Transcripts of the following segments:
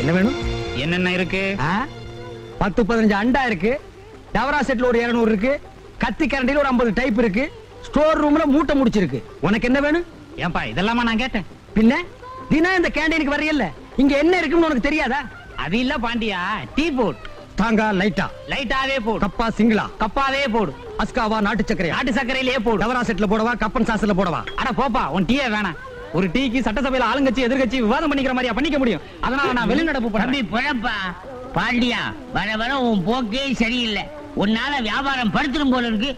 என்ன வேணும்? என்னென்ன இருக்கு? பத்து பதினஞ்சு அண்டா இருக்கு. டவரா செட்ல ஒரு இருநூறு இருக்கு. கத்தி கரண்டில ஒரு ஐம்பது டைப் இருக்கு. ஸ்டோர் ரூம்ல மூட்டை முடிச்சிருக்கு. உனக்கு என்ன வேணும்? ஏன்பா இதெல்லாமா நான் கேட்டேன். பின்ன? தினம் இந்த கேண்டீனுக்கு வரையல்ல இங்க என்ன இருக்குன்னு உனக்கு தெரியாதா? அது இல்ல பாண்டியா டீ போட். தாங்கா லைட்டா லைட்டாவே போடு. கப்பா சிங்களா? கப்பாவே போடு. அஸ்காவா நாட்டு சக்கரையா நாட்டு சர்க்கரையிலேயே போடு. டவரா செட்ல போடவா கப்பன் சாஸ்ல போடவா? அட போப்பா உன் டீயே வேணாம். ஒரு டீக்கு சட்டசபையில ஆளுங்கட்சி எதிர்கட்சி விவாதம் பண்ணிக்கிற மாதிரியா பண்ணிக்க முடியும். அதனால நான் வெளிநடப்பு பண்ணி பிழப்பா பாண்டியா வர வர உன் போக்கே சரியில்லை. உன்னால வியாபாரம் படுத்துடும் போல இருக்கு.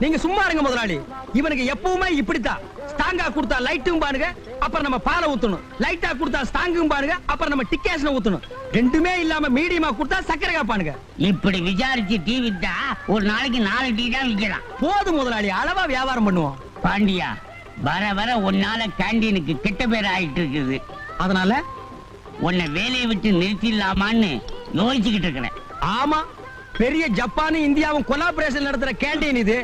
நீங்க சும்மா இருங்க முதலாளி. இவனுக்கு எப்பவுமே இப்படித்தான் ஸ்டாங்கா கொடுத்தா லைட்டும் பாருங்க அப்புறம் நம்ம பாலை ஊத்தணும். லைட்டா கொடுத்தா ஸ்டாங்கும் பாருங்க அப்புறம் நம்ம டிக்கேஷன் ஊத்தணும். ரெண்டுமே இல்லாம மீடியமா கொடுத்தா சக்கரை காப்பானுங்க. இப்படி விசாரிச்சு டீ வித்தா ஒரு நாளைக்கு நாலு டீ தான் விற்கலாம். போதும் முதலாளி அளவா வியாபாரம் பண்ணுவோம். பாண்டியா வர வர உன்னால கேண்டீனுக்கு கெட்ட பேர் ஆயிட்டு இருக்குது. அதனால? உன்னை வேலையை விட்டு நிறுத்திடலாமான்னு யோசிச்சுக்கிட்டு இருக்கிறேன். ஆமா. பெரிய ஜப்பானும் இந்தியாவும் கொலாபரேஷன் நடத்துற கேண்டீன் இது.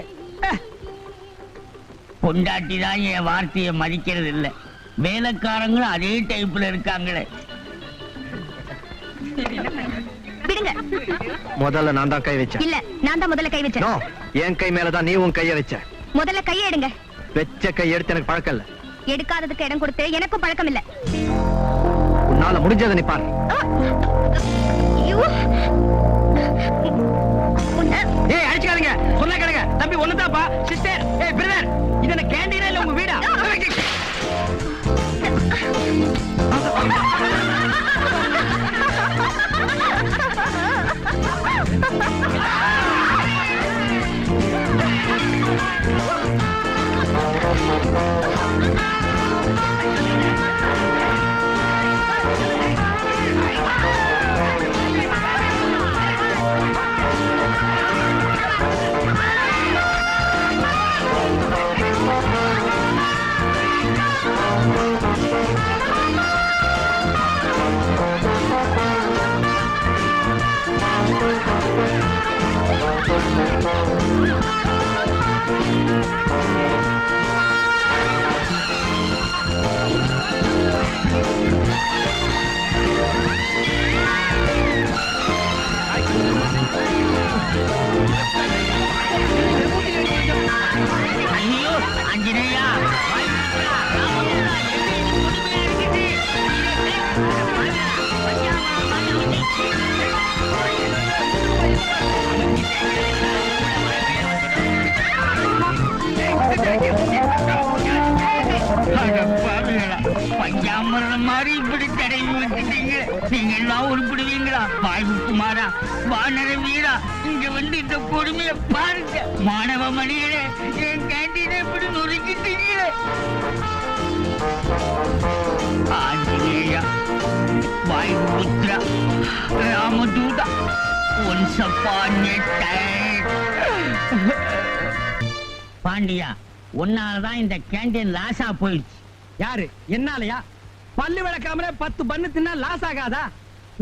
பொண்டாட்டி தான் என் வார்த்தையை மதிக்கிறது இல்ல. வேலைக்காரங்களும் அதே டைப்ல இருக்காங்களே. விடுங்க. முதல்ல நான் தான் கை வச்சேன். இல்ல நான் தான் முதல்ல கை வச்சேன். நோ என் கை மேலதான் நீ உன் கைய வச்ச. முதல்ல கையை எடுங்க. வெச்ச கை எடுத்து எனக்கு பழக்கம் இல்ல. எடுக்காததுக்கு இடம் கொடுத்து எனக்கும் பழக்கம் இல்ல. உன்னால முடிஞ்சதை நீ பாரு. ஏய் அடிச்சுக்காதீங்க. சொன்னா கேளுங்க. தம்பி ஒண்ணுதாப்பா சிஸ்டர் ஏய் பிரதர் இது என்ன கேண்டீனா இல்ல உங்க வீடா? ஐயோ உருப்பிடுவீங்களா வாய்வு குமாரா வானர வீரா இங்க வந்து இந்த கொடுமையை பாருங்க. மாணவ மணிகளே என் கேண்டீனை இப்படி நொறுக்கிட்டீங்களே. ஆஞ்சநேயா வாய்வு புத்ரா ராமதூதா ஒன்ஸ் அப்பான் பாண்டியா உன்னாலதான் இந்த கேண்டீன் லாஸா போயிடுச்சு. யாரு? என்னாலயா? பல்லு விளக்காமலே பத்து பண்ணு தின்னா லாஸ் ஆகாதா?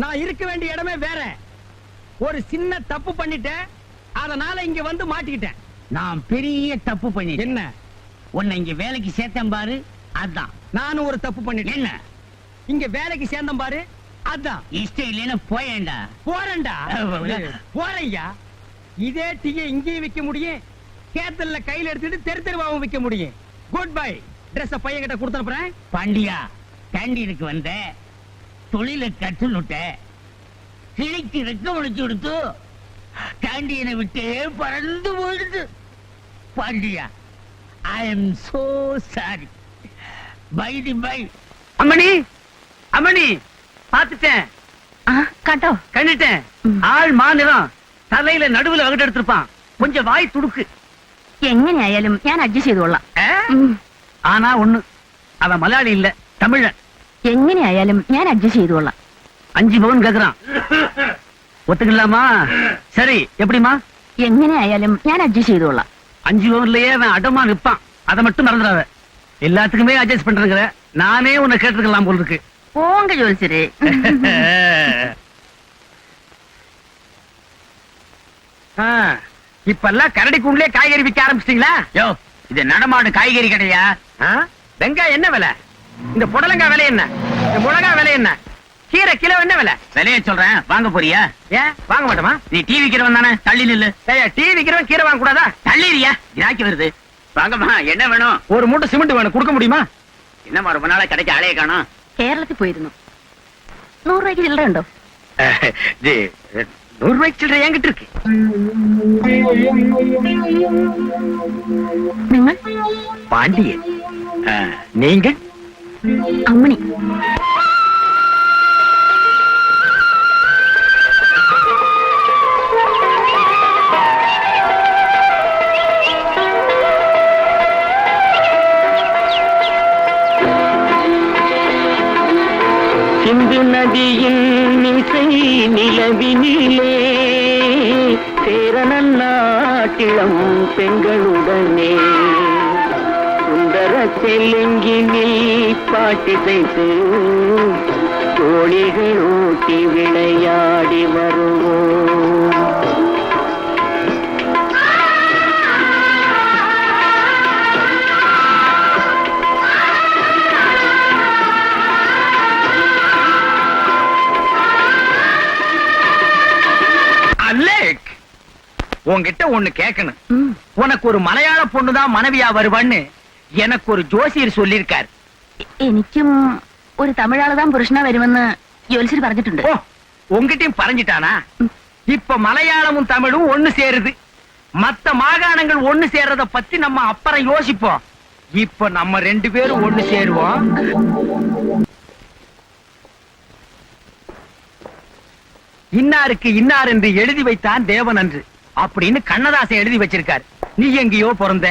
நான் இருக்க வேண்டிய இடமே வேற. ஒரு சின்ன தப்பு பண்ணிட்டேன். அதனால இங்க வந்து மாட்டிக்கிட்டேன். நான் பெரிய தப்பு பண்ணிட்டேன். என்ன? உன்னை இங்க வேலைக்கு சேர்த்தேன் பாரு. அதான். நானும் ஒரு தப்பு பண்ணிட்டேன். என்ன? இங்க வேலைக்கு சேர்ந்தேன் பாரு. அதான். இஷ்டம் இல்லைன்னு போயேன்டா போறேன்டா. போறையா இதே டீயை இங்கேயும் விக்க முடியும். கேத்தல்ல கையில எடுத்துட்டு தெரு தெருவாவும் விக்க முடியும். குட் பை ட்ரெஸ் பையன் கிட்ட கொடுத்தனுப்புறேன் பாண்டியா கேண்டீனுக்கு வந்த. தொழிலை கற்றுனுட்ட கிழிக்கு ரெக்க முடிச்சு கொடுத்து கேண்டீனை விட்டே பறந்து போயிடுது Pandya I am so sorry by the by அம்மணி அம்மணி பாத்துட்டேன் ஆ, காட்டோ கண்டுட்டேன் ஆள் மாநிலம் தலையில நடுவுல வகுட்டு எடுத்திருப்பான் கொஞ்சம் வாய் துடுக்கு എങ്ങനെയായാലും ഞാൻ അഡ്ജസ്റ്റ് ചെയ്തോളാം ஆ? ഉം. ஆனா ஒண்ணு அவன் மலையாளி இல்ல தமிழன் എങ്ങനെയായാലും ഞാൻ അഡ്ജസ്റ്റ് ചെയ്തോളാം அஞ்சு பவுன் கேக்குறான் ஒத்துக்கலாமா சரி எப்படிமா എങ്ങനെയായാലും ഞാൻ അഡ്ജസ്റ്റ് ചെയ്തോളാം அஞ்சு பவுன்லயே அவன் அடமா நிப்பான் அதை மட்டும் மறந்துடாத எல்லாத்துக்குமே அட்ஜஸ்ட் பண்றேங்கிற நானே உன்னை கேட்டுக்கலாம் போல இருக்கு പോങ്ക ജോലിച്ചരേ ஆ, இப்பெல்லாம் கரடி கூண்டுலயே காய்கறி விற்க ஆரம்பிச்சிட்டீங்களா யோ இது நடமாடு காய்கறி கடையா ஆ? வெங்காயம் என்ன விலை இந்த புடலங்காய் விலை என்ன இந்த மிளகா விலை என்ன கீரை கிலோ என்ன விலை விலைய சொல்றேன் வாங்க போறியா ஏன் வாங்க மாட்டோமா நீ டீ விக்கிறவன் தானே தள்ளி நில்லு ஏய் டீ விக்கிறவன் கீரை வாங்க கூடாதா தள்ளிறியா கிராக்கி வருது வாங்கம்மா என்ன வேணும் ஒரு மூட்டை சிமெண்ட் வேணும் கொடுக்க முடியுமா என்னம்மா ரொம்ப நாளா கிடைக்க ஆளைய காணோம் കേരളത്തിൽ പോയിരുന്നു നൂറ് രൂപയ്ക്ക് ചില്ലറ ഉണ്ടോ நூறு ரூபாய்க்கு சில்லறை என்கிட்ட இருக்கு നിങ്ങൾ பாண்டியன் நீங்க அம்மணி. சிந்து நதியின் இசை நிலவினிலே சேரணன் நாட்டிளம் பெண்களுடனே. சுந்தர தெலுங்கினில் பாட்டிசைத்து தோழிகள் ஊட்டி விளையாடி வருவோம் அலேக் உன்கிட்ட ஒண்ணு கேட்கணும். உனக்கு ஒரு மலையாள பொண்ணு தான் மனைவியா வருவான்னு எனக்கு ஒரு ஜோசியர் சொல்லியிருக்காரு എ- എനിക്കും ഒരു തമിഴാള് താൻ പുരുഷനാ വരുമെന്ന് ജോത്സ്യർ പറഞ്ഞിട്ടുണ്ട് ஓ உங்ககிட்டயும் பறஞ்சிட்டானா இப்ப மலையாளமும் தமிழும் ஒண்ணு சேருது மத்த மாகாணங்கள் ஒண்ணு சேர்றத பத்தி நம்ம அப்புறம் யோசிப்போம் இப்ப நம்ம ரெண்டு பேரும் ஒண்ணு சேருவோம் இன்னாருக்கு இன்னார் என்று எழுதி வைத்தான் தேவன் அன்று அப்படின்னு கண்ணதாசன் எழுதி வச்சிருக்காரு நீ எங்கேயோ பிறந்த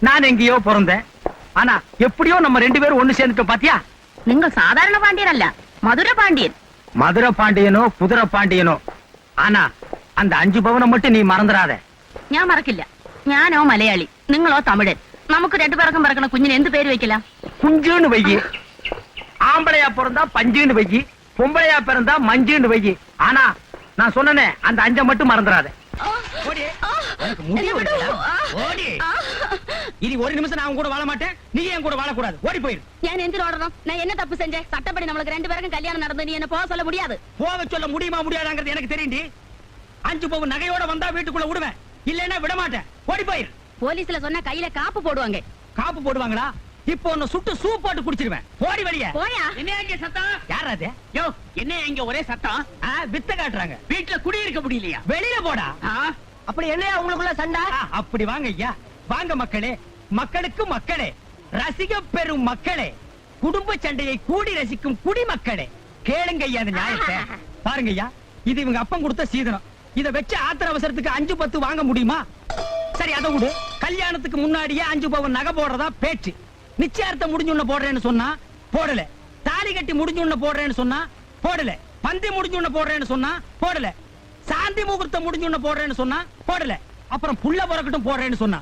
நான் எங்கேயோ பிறந்தேன் ஆனா எப்படியோ நம்ம ரெண்டு பேரும் ஒண்ணு சேர்ந்துட்டோம் பாத்தியா നിങ്ങൾ സാധാരണ പാണ്ഡ്യനല്ല മധുര പാണ്ഡ്യൻ மதுரை பாண்டியனோ குதிரை பாண்டியனோ ஆனா அந்த அஞ்சு பவனை மட்டும் நீ மறந்துடாத ഞാൻ മറക്കില്ല ഞാനോ മലയാളി നിങ്ങളോ തമിഴൻ നമുക്ക് രണ്ടുപേർക്കും പറക്കണ കുഞ്ഞിന് എന്ത് പേര് വെക്കലാം குஞ்சுன்னு வையி ஆம்பளையா பிறந்தா பஞ்சுன்னு வையி பொம்பளையா பிறந்தா மஞ்சுன்னு வையி ஆனா நான் சொன்னனே அந்த அஞ்ச மட்டும் மறந்துடாத ஓடி. உனக்கு முடிவு இருக்குடா. ஓடி. இனி ஒரு நிமிஷம் நான் கூட வாழ மாட்டேன். நீ என் கூட வாழக்கூடாது. ஓடி போயிரு. ஏன் எந்திர ஓடணும்? நான் என்ன தப்பு செஞ்சேன்? சட்டப்படி நம்மளுக்கு ரெண்டு பேருக்கும் கல்யாணம் நடந்து நீ என்ன போக சொல்ல முடியாது. போக சொல்ல முடியுமா முடியாதாங்கிறது எனக்கு தெரியுண்டி அஞ்சு பவுன் நகையோட வந்தா வீட்டுக்குள்ள விடுவேன். இல்லைன்னா விட மாட்டேன். ஓடி போயிரு. போலீஸ்ல சொன்னா கையில காப்பு போடுவாங்க. காப்பு போடுவாங்களா? இப்போ ஒண்ணு சுட்டு சூப் போட்டு குடிச்சிருவேன். போடி வழிய போயா? என்ன இங்க சத்தம்? யார் அது? யோ என்ன இங்க ஒரே சத்தம்? வித்த காட்டுறாங்க. வீட்டுல குடி இருக்க முடியலையா? வெளியில போடா. அப்படி என்னையா உங்களுக்குள்ள சண்டா? அப்படி வாங்க ஐயா. வாங்க மக்களே. மக்களுக்கு மக்களே ரசிக பெறும் மக்களே குடும்ப சண்டையை கூடி ரசிக்கும் குடிமக்களே. கேளுங்க ஐயா அந்த நியாயத்தை. பாருங்க ஐயா இது இவங்க அப்பன் கொடுத்த சீதனம். இத வச்சு ஆத்திர அவசரத்துக்கு அஞ்சு பத்து வாங்க முடியுமா? சரி அதை விடு. கல்யாணத்துக்கு முன்னாடியே அஞ்சு பவன் நகை போடுறதா பேச்சு. நிச்சயார்த்தம் முடிஞ்சு உன்ன போடுறேன்னு சொன்னா போடல. தாலி கட்டி முடிஞ்சு உன்ன போடுறேன்னு சொன்னா போடல. பந்தி முடிஞ்சு உன்ன போடுறேன்னு சொன்னா போடல. சாந்தி முகூர்த்தம் முடிஞ்சு உன்ன போடுறேன்னு சொன்னா போடல. அப்புறம் புள்ள பிறக்கட்டும் போடுறேன்னு சொன்னா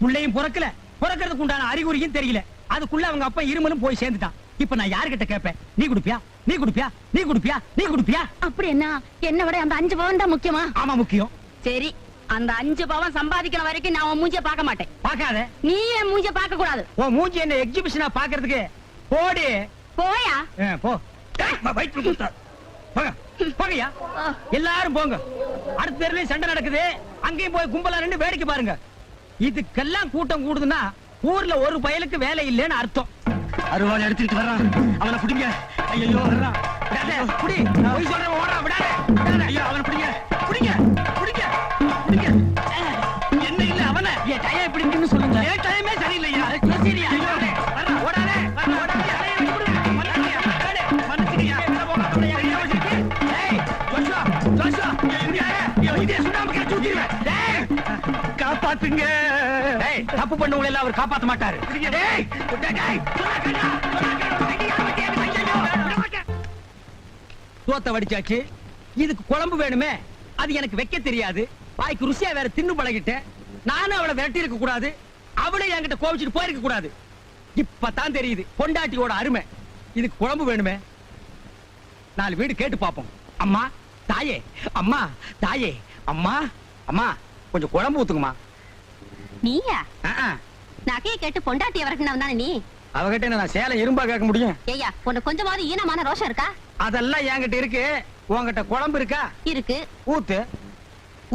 புள்ளையும் பிறக்கல. பிறக்கிறதுக்கு உண்டான அறிகுறியும் தெரியல. அதுக்குள்ள அவங்க அப்பா இருமலும் போய் சேர்ந்துட்டான். இப்ப நான் யாருகிட்ட கேட்பேன்? நீ குடுப்பியா? நீ குடுப்பியா? நீ குடுப்பியா? நீ குடுப்பியா? அப்படி என்ன? என்ன விட அந்த அஞ்சு பவன் தான் முக்கியமா? ஆமா முக்கியம். சரி அந்த அஞ்சு பவன் சம்பாதிக்கிற வரைக்கும் நான் உன் மூஞ்சிய பார்க்க மாட்டேன். பாக்காத நீ என் மூஞ்சிய பார்க்க கூடாது. உன் மூஞ்சி என்ன எக்ஸிபிஷனா பாக்குறதுக்கு போடி. போயா? போ. டேய், வ- வயித்துல குத்தா. போங்க. போங்கய்யா. எல்லாரும் போங்க. அடுத்த தெருலயும் சண்டை நடக்குது. அங்கேயும் போய் கும்பலா நின்னு வேடிக்கை பாருங்க. இதுக்கெல்லாம் கூட்டம் கூடுதுன்னா ஊர்ல ஒரு பயலுக்கு வேலை இல்லைன்னு அர்த்தம். அருவாள் எடுத்துட்டு வர்றான். அவனை பிடிங்க. ஐயோ வர்றான். குடி புடி. போய் சொல்றேன் ஓடுறான். விடாத ஐயோ அவனை பிடிங்க பிடிங்க. காப்பாத்துங்க. டேய், தப்பு பண்ணவங்களை எல்லாம் அவர் காப்பாத்த மாட்டாரு. சோத்த வடிச்சாச்சு. இதுக்கு குழம்பு வேணுமே? அது எனக்கு வைக்க தெரியாது. வாய்க்கு ருசியா வேற தின்னு பழகிட்டேன். நானும் அவளை விரட்டி இருக்க கூடாது. அவளே என்கிட்ட கோவிச்சுட்டு போயிருக்க கூடாது. இப்பதான் தெரியுது. பொண்டாட்டியோட அருமை. இதுக்கு குழம்பு வேணுமே? நாலு வீடு கேட்டு பாப்போம் அம்மா தாயே. அம்மா தாயே. அம்மா அம்மா கொஞ்சம் குழம்பு ஊத்துக்குமா நீயா. நகையை கேட்டு பொண்டாட்டி வரக்கணும் தானே நீ? அவகிட்ட நான் சேலை இரும்பா கேட்க முடியும்? ஏய்யா உனக்கு கொஞ்சமாவது ஈனமான ரோஷம் இருக்கா? அதெல்லாம் என்கிட்ட இருக்கு. உன்கிட்ட குழம்பு இருக்கா? இருக்கு. ஊத்து.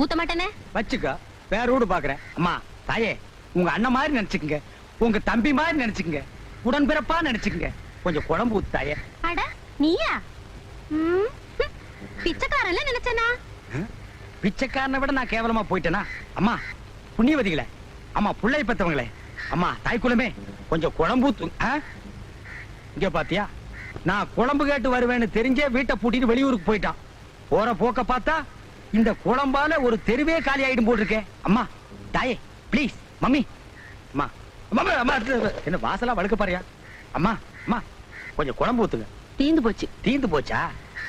ஊத்த மாட்டேனே? வச்சுக்க. வேற வீடு பாக்குறேன். அம்மா தாயே உங்க அண்ணன் மாதிரி நினைச்சுக்குங்க. உங்க தம்பி மாதிரி நினைச்சுக்குங்க. உடன்பிறப்பா நினைச்சுக்குங்க. கொஞ்சம் குழம்பு ஊத்து தாயே. அட நீயா. பிச்சைக்காரன்ல நினைச்சனா? பிச்சைக்காரனை விட நான் கேவலமா போயிட்டேனா? அம்மா புண்ணியவதிகளே. அம்மா புள்ளை பெத்தவங்களே அம்மா தாய்க்குலமே கொஞ்சம் குழம்பு? இங்க பாத்தியா? நான் குழம்பு கேட்டு வருவேன்னு தெரிஞ்சே வீட்டை பூட்டிட்டு வெளியூருக்கு போயிட்டான். போற போக்க பார்த்தா இந்த குழம்பால ஒரு தெருவே காலி ஆயிடும் போட்டிருக்கேன் அம்மா தாயே ப்ளீஸ் மம்மி. அம்மா அம்மா, அம்மா என்ன வாசலா வழுக்க பாரியா? அம்மா அம்மா கொஞ்சம் குழம்பு ஊத்துங்க. தீந்து போச்சு. தீந்து போச்சா?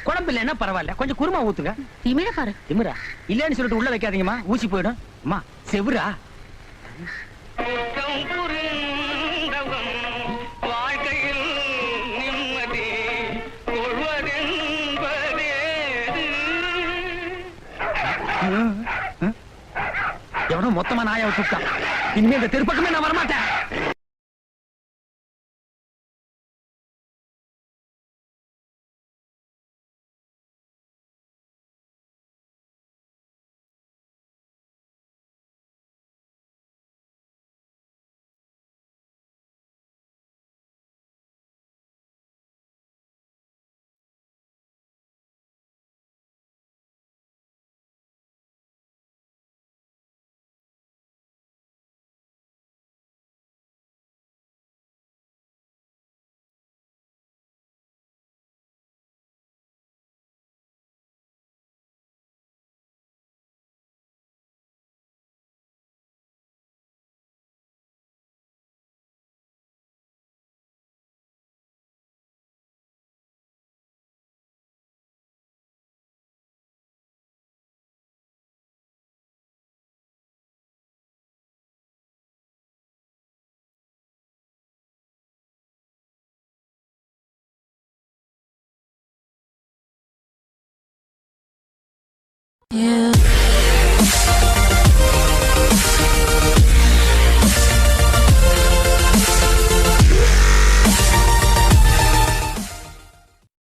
குழம்பு இல்லைன்னா பரவாயில்ல. கொஞ்சம் குருமா ஊத்துங்க. திமிழ பாரு. திமிரா இல்லன்னு சொல்லிட்டு உள்ள வைக்காதீங்கம்மா. ஊசி போயிடும். அம்மா செவுரா எவனும் மொத்தமா நாயை விட்டுட்டான். இனிமே இந்த திருப்பக்கமே நான் வரமாட்டேன்.